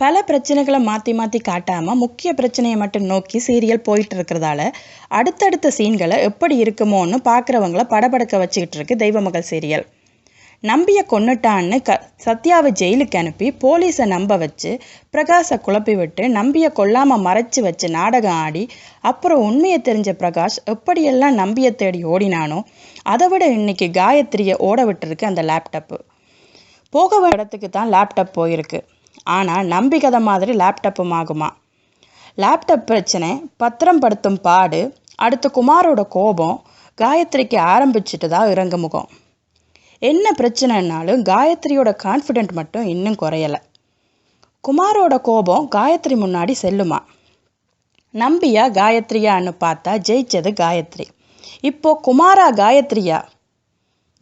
பல பிரச்சனைகளை மாற்றி மாற்றி காட்டாமல் முக்கிய பிரச்சனையை மட்டும் நோக்கி சீரியல் போயிட்டு இருக்கிறதால அடுத்தடுத்த சீன்களை எப்படி இருக்குமோன்னு பார்க்குறவங்கள படபடக்க வச்சுக்கிட்டு இருக்கு தெய்வமகள் சீரியல் நம்பியை கொன்னுட்டான்னு க சத்யாவை ஜெயிலுக்கு அனுப்பி போலீஸை நம்ப வச்சு பிரகாஷை குழப்பி விட்டு நம்பியை கொல்லாமல் மறைச்சு வச்சு நாடகம் ஆடி அப்புறம் உண்மையை தெரிஞ்ச பிரகாஷ் எப்படியெல்லாம் நம்பியை தேடி ஓடினானோ அதை விட இன்னைக்கு காயத்ரியை ஓட விட்டுருக்கு அந்த லேப்டாப்பு போக இடத்துக்கு தான் லேப்டாப் போயிருக்கு. ஆனால் நம்பி கதை மாதிரி லேப்டாப்பும் ஆகுமா? லேப்டாப் பிரச்சனை பத்திரம் படுத்தும் பாடு அடுத்து குமாரோட கோபம் காயத்ரிக்கு ஆரம்பிச்சுட்டு தான் இறங்கு முகம். என்ன பிரச்சனைனாலும் காயத்ரியோட கான்ஃபிடென்ட் மட்டும் இன்னும் குறையலை. குமாரோட கோபம் காயத்ரி முன்னாடி செல்லுமா? நம்பியா காயத்ரியான்னு பார்த்தா ஜெயிச்சது காயத்ரி. இப்போ குமாரா காயத்ரியா?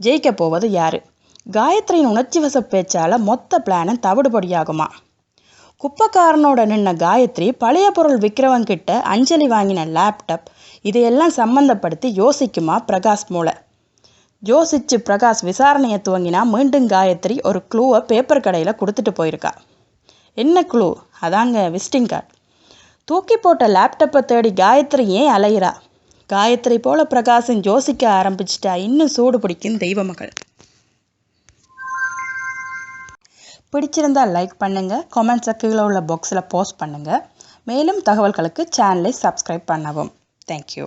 ஜெயிக்க போவது யாரு? காயத்ரியின் உணர்ச்சி வச பேச்சால் மொத்த பிளானும் தவிடுபடியாகுமா? குப்பைக்காரனோட நின்ன காயத்ரி பழைய பொருள் விற்கிறவங்கிட்ட அஞ்சலி வாங்கின லேப்டாப் இதையெல்லாம் சம்மந்தப்படுத்தி யோசிக்குமா பிரகாஷ் மூளை? யோசிச்சு பிரகாஷ் விசாரணையை துவங்கினா மீண்டும் காயத்ரி ஒரு க்ளூவை பேப்பர் கடையில் கொடுத்துட்டு போயிருக்கா. என்ன க்ளூ அதாங்க விசிட்டிங் கார்டு தூக்கி போட்ட லேப்டாப்பை தேடி காயத்ரி ஏன் அலையிறா? காயத்ரி போல பிரகாஷன் யோசிக்க ஆரம்பிச்சிட்டா இன்னும் சூடு பிடிக்கும் தெய்வ மகள் பிடிச்சிருந்தா லைக் பண்ணுங்கள் கமெண்ட்ஸை கீழே உள்ள பாக்ஸில் போஸ்ட் பண்ணுங்கள் மேலும் தகவல்களுக்கு சேனலை சப்ஸ்கிரைப் பண்ணவும். தேங்க்யூ